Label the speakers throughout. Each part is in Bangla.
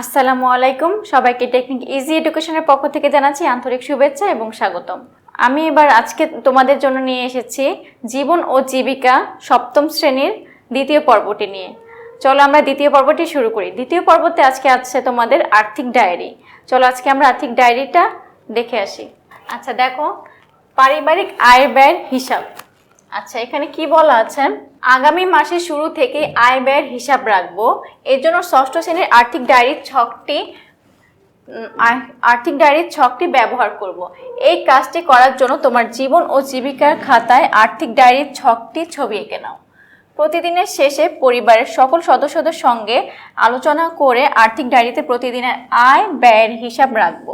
Speaker 1: আসসালামু আলাইকুম। সবাইকে টেকনিক ইজি এডুকেশনের পক্ষ থেকে জানাচ্ছি আন্তরিক শুভেচ্ছা এবং স্বাগতম। আমি এবার আজকে তোমাদের জন্য নিয়ে এসেছি জীবন ও জীবিকা সপ্তম শ্রেণির দ্বিতীয় পর্বটি নিয়ে। চলো আমরা দ্বিতীয় পর্বটি শুরু করি। দ্বিতীয় পর্বতে আজকে আছে তোমাদের আর্থিক ডায়েরি। চলো আজকে আমরা আর্থিক ডায়েরিটা দেখে আসি। আচ্ছা দেখো, পারিবারিক আয় ব্যয়ের হিসাব। আচ্ছা এখানে কি বলা আছে? আগামী মাসের শুরু থেকে আয় ব্যয়ের হিসাব রাখব। এর জন্য ষষ্ঠ শ্রেণির আর্থিক ডায়েরির ছকটি আর্থিক ডায়েরির ছকটি ব্যবহার করব। এই কাজটি করার জন্য তোমার জীবন ও জীবিকার খাতায় আর্থিক ডায়েরির ছকটি ছবি এঁকে নাও। প্রতিদিনের শেষে পরিবারের সকল সদস্যদের সঙ্গে আলোচনা করে আর্থিক ডায়েরিতে প্রতিদিনের আয় ব্যয়ের হিসাব রাখব।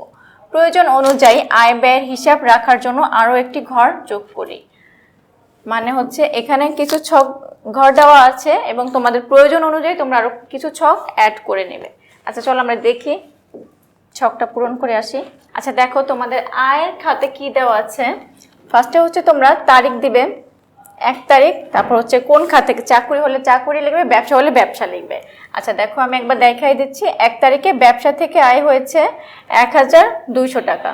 Speaker 1: প্রয়োজন অনুযায়ী আয় ব্যয়ের হিসাব রাখার জন্য আরও একটি ঘর যোগ করি। মানে হচ্ছে এখানে কিছু ছক ঘর দেওয়া আছে এবং তোমাদের প্রয়োজন অনুযায়ী তোমরা আরও কিছু ছক অ্যাড করে নেবে। আচ্ছা চলো আমরা দেখি। ছকটা পূরণ করে আসি। আচ্ছা দেখো তোমাদের আয়ের খাতে কি দেওয়া আছে? ফার্স্টে হচ্ছে তোমরা তারিখ দিবে। এক তারিখ, তারপর হচ্ছে কোন খাতে চাকরি হলে চাকরি লিখবে, ব্যবসা হলে ব্যবসা লিখবে। আচ্ছা দেখো আমি একবার দেখাই দিচ্ছি। এক তারিখে ব্যবসা থেকে আয় হয়েছে এক হাজার দুইশো টাকা।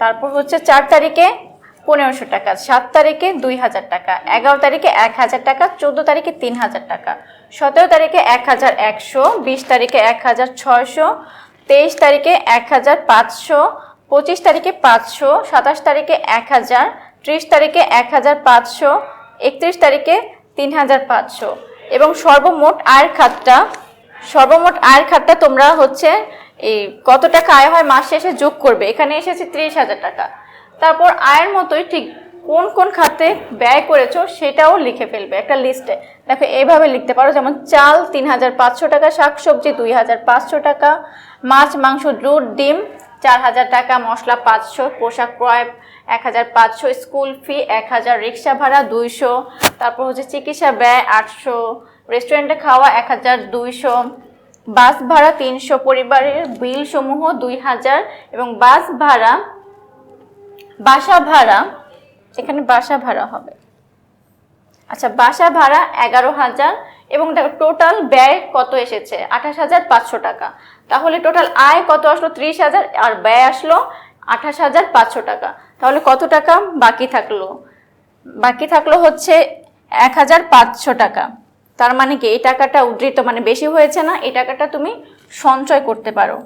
Speaker 1: তারপর হচ্ছে চার তারিখে পনেরোশো টাকা, সাত তারিখে দুই হাজার টাকা, এগারো তারিখে এক হাজার টাকা, চোদ্দ তারিখে তিন হাজার টাকা, সতেরো তারিখে এক হাজার একশো, বিশ তারিখে এক হাজার ছয়শো, তেইশ তারিখে এক হাজার পাঁচশো, পঁচিশ তারিখে পাঁচশো, সাতাশ তারিখে এক হাজার, ত্রিশ তারিখে এক হাজার পাঁচশো, একত্রিশ তারিখে তিন হাজার পাঁচশো। এবং সর্বমোট আয়ের খাতটা, সর্বমোট আয়ের খাতটা তোমরা হচ্ছে এই কত টাকা আয় হয় মাস শেষে যোগ করবে। এখানে এসেছে ত্রিশ হাজার টাকা। তারপর আয়ের মতোই ঠিক কোন কোন খাতে ব্যয় করেছ সেটাও লিখে ফেলবে একটা লিস্টে দেখো, এইভাবে লিখতে পারো, যেমন চাল তিন হাজার পাঁচশো টাকা, শাকসবজি দুই হাজার পাঁচশো টাকা, মাছ, মাংস, দুধ, ডিম চার হাজার টাকা, মশলা পাঁচশো, পোশাক ক্রয় এক হাজার পাঁচশো, স্কুল ফি এক হাজার রিক্সা ভাড়া দুইশো, তারপর হচ্ছে চিকিৎসা ব্যয় আটশো, রেস্টুরেন্টে খাওয়া এক হাজার দুইশো, বাস ভাড়া তিনশো, পরিবারের বিল সমূহ দুই হাজার এবং বাস ভাড়া বাসা ভাড়া, এখানে বাসা ভাড়া হবে। আচ্ছা বাসা ভাড়া এগারো হাজার এবং টোটাল ব্যয় কত এসেছে? আঠাশ হাজার পাঁচশো টাকা। তাহলে টোটাল আয় কত আসলো? ত্রিশ হাজার, আর ব্যয় আসলো আঠাশ হাজার পাঁচশো টাকা। তাহলে কত টাকা বাকি থাকল? বাকি থাকল হচ্ছে এক হাজার পাঁচশো টাকা। তার মানে কি? এই টাকাটা উদ্ধৃত মানে বেশি হয়েছে না? এই টাকাটা তুমি সঞ্চয় করতে পারো।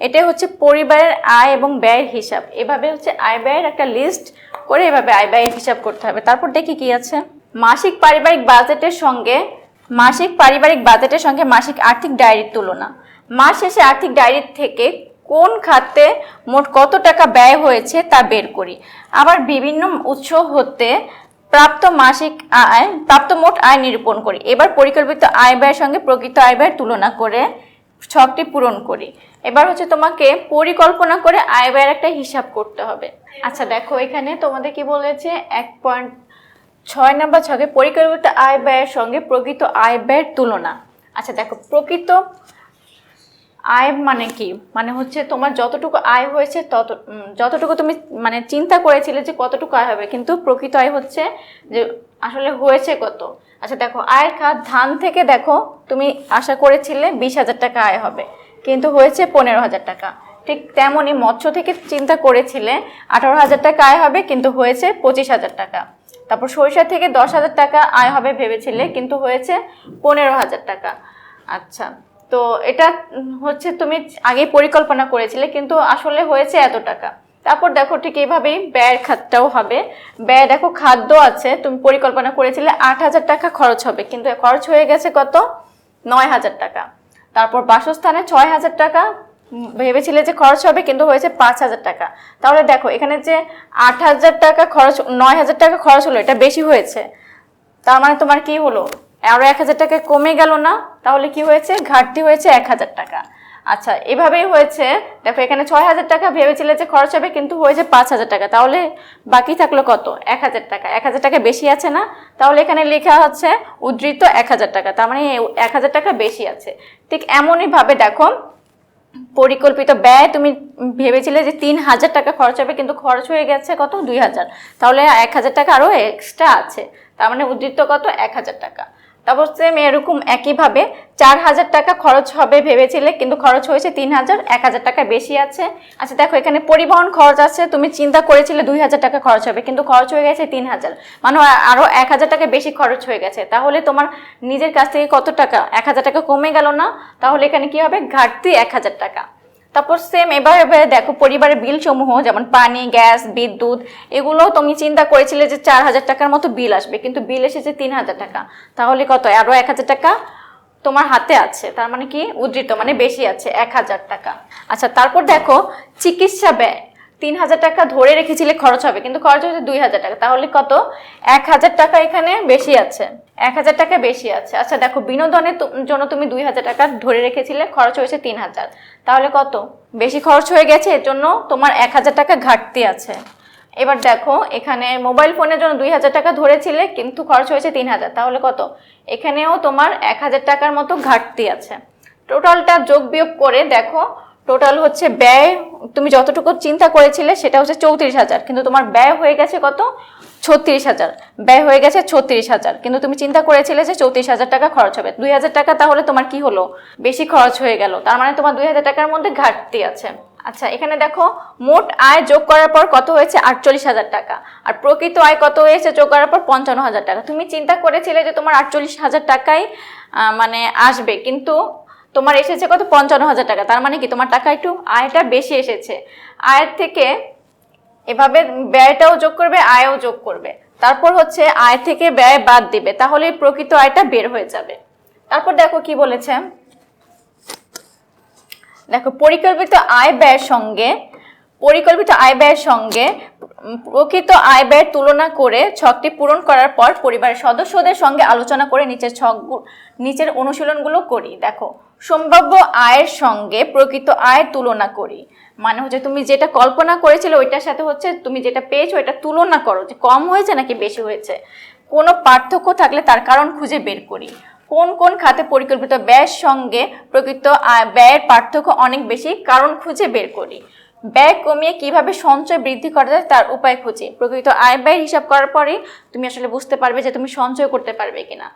Speaker 1: এটাই হচ্ছে পরিবারের আয় এবং ব্যয়ের হিসাব। এভাবে হচ্ছে আয় ব্যয়ের একটা লিস্ট করে এভাবে আয় ব্যয়ের হিসাব করতে হবে। তারপর দেখি কি আছে? মাসিক পারিবারিক বাজেটের সঙ্গে, মাসিক পারিবারিক বাজেটের সঙ্গে মাসিক আর্থিক ডায়েরির তুলনা। মাস শেষে আর্থিক ডায়েরির থেকে কোন খাতে মোট কত টাকা ব্যয় হয়েছে তা বের করি। আবার বিভিন্ন উৎস হতে প্রাপ্ত মাসিক আয়, প্রাপ্ত মোট আয় নিরূপণ করি। এবার পরিকল্পিত আয় ব্যয়ের সঙ্গে প্রকৃত আয় ব্যয়ের তুলনা করে ছকটি পূরণ করি। এবার হচ্ছে তোমাকে পরিকল্পনা করে আয় ব্যয়ের একটা হিসাব করতে হবে। আচ্ছা দেখো এখানে তোমাদের কি বলেছে? এক পয়েন্ট ছয় নাম্বার ছকে পরিকল্পিত আয় ব্যয়ের সঙ্গে প্রকৃত আয় ব্যয়ের তুলনা। আচ্ছা দেখো, প্রকৃত আয় মানে কি? মানে হচ্ছে তোমার যতটুকু আয় হয়েছে তত যতটুকু তুমি মানে চিন্তা করেছিলে যে কতটুকু আয় হবে, কিন্তু প্রকৃত আয় হচ্ছে যে আসলে হয়েছে কত। আচ্ছা দেখো, আয়ের খাত ধান থেকে দেখো, তুমি আশা করেছিলে বিশ হাজার টাকা আয় হবে। কিন্তু হয়েছে পনেরো হাজার টাকা। ঠিক তেমনই মৎস্য থেকে চিন্তা করেছিলে, আঠারো হাজার টাকা আয় হবে, কিন্তু হয়েছে পঁচিশ হাজার টাকা। তারপর সরিষা থেকে দশ হাজার টাকা আয় হবে ভেবেছিলে, কিন্তু হয়েছে পনেরো হাজার টাকা। আচ্ছা তো এটা হচ্ছে তুমি আগে পরিকল্পনা করেছিলে, কিন্তু আসলে হয়েছে এত টাকা। তারপর দেখো ঠিক এইভাবেই ব্যয়ের খাতটাও হবে। ব্যয় দেখো খাদ্য আছে, তুমি পরিকল্পনা করেছিলে আট হাজার টাকা খরচ হবে, কিন্তু খরচ হয়ে গেছে কত? নয় হাজার টাকা। তারপর বাসস্থানে ছয় হাজার টাকা। ভেবেছিলে যে খরচ হবে, কিন্তু হয়েছে পাঁচ হাজার টাকা। তাহলে দেখো, এখানে যে আট হাজার টাকা খরচ, নয় হাজার টাকা খরচ হলো, এটা বেশি হয়েছে। তার মানে তোমার কি হলো? আরও এক হাজার টাকা কমে গেল না? তাহলে কি হয়েছে? ঘাটতি হয়েছে এক হাজার টাকা। আচ্ছা এভাবেই হয়েছে। দেখো, এখানে ছয় হাজার টাকা ভেবেছিলে যে খরচ হবে, কিন্তু হয়েছে পাঁচ হাজার টাকা। তাহলে বাকি থাকল কত? এক হাজার টাকা। এক হাজার টাকা বেশি আছে না? তাহলে এখানে লেখা হচ্ছে উদ্ধৃত এক হাজার টাকা। তার মানে এক হাজার টাকা বেশি আছে। ঠিক এমনই ভাবে দেখো, পরিকল্পিত ব্যয় তুমি ভেবেছিলে যে তিন হাজার টাকা খরচ হবে, কিন্তু খরচ হয়ে গেছে কত? দুই হাজার তাহলে এক হাজার টাকা আরও এক্সট্রা আছে। তার মানে উদ্ধৃত কত? এক হাজার টাকা। তারপর সেম এরকম একইভাবে চার হাজার টাকা খরচ হবে ভেবেছিলে, কিন্তু খরচ হয়েছে তিন হাজার, এক হাজার টাকা বেশি আছে। আচ্ছা দেখো, এখানে পরিবহন খরচ আছে, তুমি চিন্তা করেছিলে দুই হাজার টাকা খরচ হবে, কিন্তু খরচ হয়ে গেছে তিন হাজার। মানে আরও এক হাজার টাকা বেশি খরচ হয়ে গেছে। তাহলে তোমার নিজের কাছ থেকে কত টাকা? এক হাজার টাকা কমে গেল না? তাহলে এখানে কি হবে? ঘাটতি এক হাজার টাকা। তারপর সেম এবার এবারে দেখো পরিবারের বিল সমূহ যেমন পানি, গ্যাস, বিদ্যুৎ এগুলো তুমি চিন্তা করেছিলে যে চার হাজার টাকার মতো বিল আসবে, কিন্তু বিল এসেছে তিন হাজার টাকা। তাহলে কত? আরও এক হাজার টাকা তোমার হাতে আছে, তার মানে কি? উদ্ধৃত মানে বেশি আছে, এক হাজার টাকা। আচ্ছা তারপর দেখো চিকিৎসা ব্যয়। তিন হাজার টাকা ধরে রেখেছিলে খরচ হবে, কিন্তু খরচ হয়েছে দুই হাজার টাকা। তাহলে কত? এক হাজার টাকা এখানে বেশি আছে। এক হাজার টাকা বেশি আছে। আচ্ছা দেখো, বিনোদনের জন্য তুমি দুই হাজার টাকা ধরে রেখেছিলে, খরচ হয়েছে তিন হাজার তাহলে কত? বেশি খরচ হয়ে গেছে, এর জন্য তোমার এক হাজার টাকা ঘাটতি আছে। এবার দেখো, এখানে মোবাইল ফোনের জন্য দুই হাজার টাকা ধরেছিলে, কিন্তু খরচ হয়েছে তিন হাজার তাহলে কত? এখানেও তোমার এক হাজার টাকার মতো ঘাটতি আছে। টোটালটা যোগ বিয়োগ করে দেখো টোটাল হচ্ছে ব্যয়, তুমি যতটুকু চিন্তা করেছিলে সেটা হচ্ছে চৌত্রিশ হাজার, কিন্তু তোমার ব্যয় হয়ে গেছে কত? ছত্রিশ হাজার। ব্যয় হয়ে গেছে ছত্রিশ হাজার, কিন্তু তুমি চিন্তা করেছিলে যে চৌত্রিশ হাজার টাকা খরচ হবে। দুই হাজার টাকা তাহলে তোমার কি হলো? বেশি খরচ হয়ে গেল। তার মানে তোমার দুই হাজার টাকার মধ্যে ঘাটতি আছে। আচ্ছা এখানে দেখো, মোট আয় যোগ করার পর কত হয়েছে? আটচল্লিশ হাজার টাকা। আর প্রকৃত আয় কত হয়েছে যোগ করার পর পঞ্চান্ন হাজার টাকা। তুমি চিন্তা করেছিলে যে তোমার আটচল্লিশ হাজার টাকাই মানে আসবে, কিন্তু তোমার এসেছে কত? পঞ্চান্ন হাজার টাকা। তার মানে কি? তোমার টাকা একটু আয়টা বেশি এসেছে। আয়ের থেকে এভাবে ব্যয়টাও যোগ করবে, আয়ও যোগ করবে। তারপর হচ্ছে আয় থেকে ব্যয় বাদ দিবে। তাহলে প্রকৃত আয়টা বের হয়ে যাবে। তারপর দেখো কি বলেছে? দেখো, পরিকল্পিত আয় ব্যয়ের সঙ্গে, পরিকল্পিত আয় ব্যয়ের সঙ্গে প্রকৃত আয় ব্যয়ের তুলনা করে ছকটি পূরণ করার পর পরিবারের সদস্যদের সঙ্গে আলোচনা করে নিচের ছক নিচের অনুশীলনগুলো করি। দেখো সম্ভাব্য আয়ের সঙ্গে প্রকৃত আয় তুলনা করি। মানে হচ্ছে তুমি যেটা কল্পনা করেছিলে ওইটার সাথে হচ্ছে তুমি যেটা পেয়েছ ওইটা তুলনা করো যে কম হয়েছে নাকি বেশি হয়েছে। কোনো পার্থক্য থাকলে তার কারণ খুঁজে বের করি। কোন কোন খাতে পরিকল্পিত ব্যয়ের সঙ্গে প্রকৃত ব্যয়ের পার্থক্য অনেক বেশি, কারণ খুঁজে বের করি। ব্যয় কমিয়ে কীভাবে সঞ্চয় বৃদ্ধি করা যায় তার উপায় খুঁজি। প্রকৃত আয় ব্যয় হিসাব করার পরে তুমি আসলে বুঝতে পারবে যে তুমি সঞ্চয় করতে পারবে কিনা।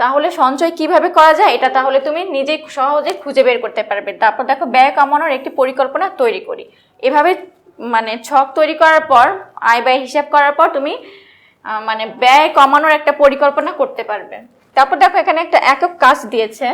Speaker 1: তাহলে সঞ্চয় কীভাবে করা যায়? এটা তাহলে তুমি নিজে সহজে খুঁজে বের করতে পারবে। তারপর দেখো, ব্যয় কমানোর একটি পরিকল্পনা তৈরি করি। এভাবে মানে ছক তৈরি করার পর, আয় ব্যয় হিসাব করার পর তুমি মানে ব্যয় কমানোর একটা পরিকল্পনা করতে পারবে। তারপর দেখো, এখানে একটা একক কাজ দিয়েছে।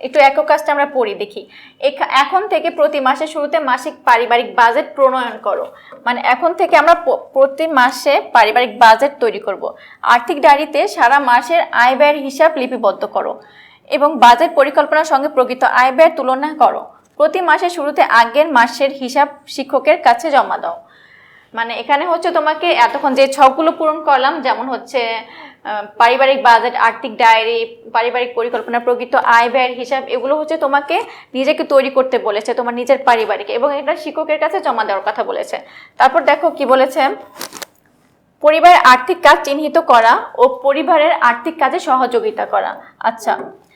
Speaker 1: একটু একক কাজটা আমরা পড়ি, দেখি। এখা- এখন থেকে প্রতি মাসের শুরুতে মাসিক পারিবারিক বাজেট প্রণয়ন করো। মানে এখন থেকে আমরা প্রতি মাসে পারিবারিক বাজেট তৈরি করব। আর্থিক ডায়েরিতে সারা মাসের আয় ব্যয়ের হিসাব লিপিবদ্ধ করো এবং বাজেট পরিকল্পনার সঙ্গে প্রকৃত আয় ব্যয়ের তুলনা করো। প্রতি মাসের শুরুতে আগের মাসের হিসাব শিক্ষকের কাছে জমা দাও। মানে এখানে হচ্ছে তোমাকে এতক্ষণ যে ছকগুলো পূরণ করলাম, যেমন হচ্ছে পারিবারিক বাজেট, আর্থিক ডায়েরি, পারিবারিক পরিকল্পনা, প্রকৃত আয় ব্যয়ের হিসাব, এগুলো হচ্ছে তোমাকে নিজেকে তৈরি করতে বলেছে, তোমার নিজের পারিবারিক। এবং এটা শিক্ষকের কাছে জমা দেওয়ার কথা বলেছে। তারপর দেখো কি বলেছে? পরিবারের আর্থিক কাজ চিহ্নিত করা ও পরিবারের আর্থিক কাজে সহযোগিতা করা। আচ্ছা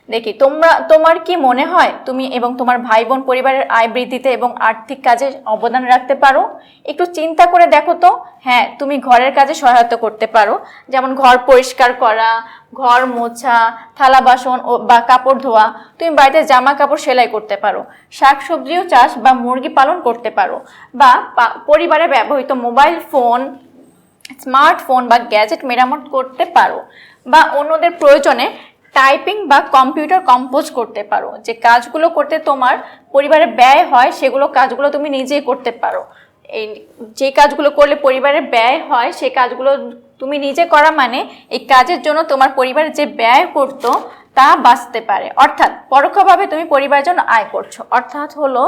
Speaker 1: দেখি, তোমরা, তোমার কি মনে হয় তুমি এবং তোমার ভাই বোন পরিবারের আয় বৃদ্ধিতে এবং আর্থিক কাজে অবদান রাখতে পারো? একটু চিন্তা করে দেখো তো। হ্যাঁ তুমি ঘরের কাজে সহায়তা করতে পারো। যেমন ঘর পরিষ্কার করা, ঘর মোছা, থালা বাসন ও, বা কাপড় ধোয়া। তুমি বাড়িতে জামা কাপড় সেলাই করতে পারো। শাক সবজিও চাষ বা মুরগি পালন করতে পারো। বা পরিবারে ব্যবহৃত মোবাইল ফোন, স্মার্টফোন বা গ্যাজেট মেরামত করতে পারো। বা অন্যদের প্রয়োজনে টাইপিং বা কম্পিউটার কম্পোজ করতে পারো। যে কাজগুলো করতে তোমার পরিবারের ব্যয় হয়, সেগুলো কাজগুলো তুমি নিজেই করতে পারো। এই যে কাজগুলো করলে পরিবারের ব্যয় হয় সেই কাজগুলো তুমি নিজে করা মানে এই কাজের জন্য তোমার পরিবারের যে ব্যয় করতো, তা বাঁচতে পারে। অর্থাৎ পরোক্ষভাবে তুমি পরিবারের জন্য আয় করছ। অর্থাৎ হলো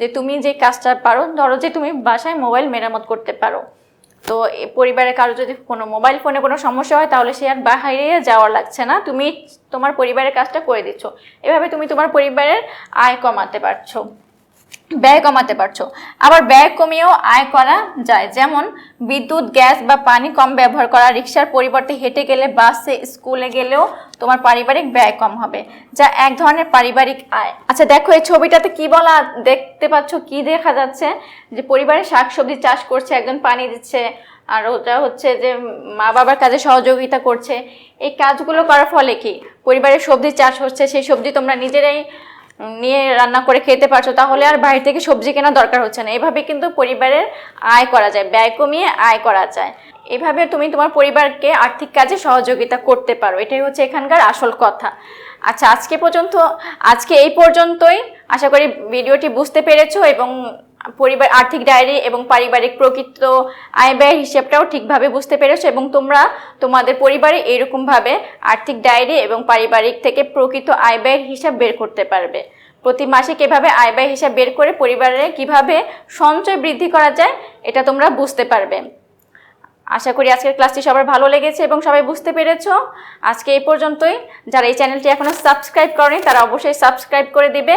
Speaker 1: যে তুমি যে কাজটা পারো, ধরো যে তুমি বাসায় মোবাইল মেরামত করতে পারো। তো পরিবারের কারও যদি কোনো মোবাইল ফোনে কোনো সমস্যা হয়, তাহলে সে আর বাইরে যাওয়ার লাগছে না। তুমি তোমার পরিবারের কাজটা করে দিচ্ছ। এভাবে তুমি তোমার পরিবারের আয় কমাতে পারছ। ব্যয় কমাতে পারছ। আবার ব্যয় কমিয়েও আয় করা যায়। যেমন বিদ্যুৎ, গ্যাস বা পানি কম ব্যবহার করা, রিক্সার পরিবর্তে হেঁটে গেলে বাসে, স্কুলে গেলেও তোমার পারিবারিক ব্যয় কম হবে, যা এক ধরনের পারিবারিক আয়। আচ্ছা দেখো, এই ছবিটাতে কি বলা দেখতে পাচ্ছ, কি দেখা যাচ্ছে? যে পরিবারে শাকসবজি চাষ করছে, একজন পানি দিচ্ছে, আর ওটা হচ্ছে যে মা বাবার কাজে সহযোগিতা করছে। এই কাজগুলো করার ফলে কি? পরিবারের সবজি চাষ হচ্ছে, সেই সবজি তোমরা নিজেরাই নিয়ে রান্না করে খেতে পারছ, তাহলে আর বাইরে থেকে সবজি কেনার দরকার হচ্ছে না। এভাবে কিন্তু পরিবারের আয় করা যায়, ব্যয় কমিয়ে আয় করা যায়। এভাবে তুমি তোমার পরিবারকে আর্থিক কাজে সহযোগিতা করতে পারো, এটাই হচ্ছে এখানকার আসল কথা। আচ্ছা আজকে পর্যন্ত, আজকে এই পর্যন্তই। আশা করি ভিডিওটি বুঝতে পেরেছ এবং পরিবার, আর্থিক ডায়েরি এবং পারিবারিক প্রকৃত আয় ব্যয় হিসেবটাও ঠিকভাবে বুঝতে পেরেছ এবং তোমরা তোমাদের পরিবারে এরকমভাবে আর্থিক ডায়েরি এবং পারিবারিক থেকে প্রকৃত আয় ব্যয়ের হিসাব বের করতে পারবে। প্রতি মাসে কীভাবে আয় ব্যয় হিসাব বের করে পরিবারে কীভাবে সঞ্চয় বৃদ্ধি করা যায়, এটা তোমরা বুঝতে পারবে। আশা করি আজকের ক্লাসটি সবার ভালো লেগেছে এবং সবাই বুঝতে পেরেছ। আজকে এই পর্যন্তই। যারা এই চ্যানেলটি এখনও সাবস্ক্রাইব করেনি, তারা অবশ্যই সাবস্ক্রাইব করে দিবে।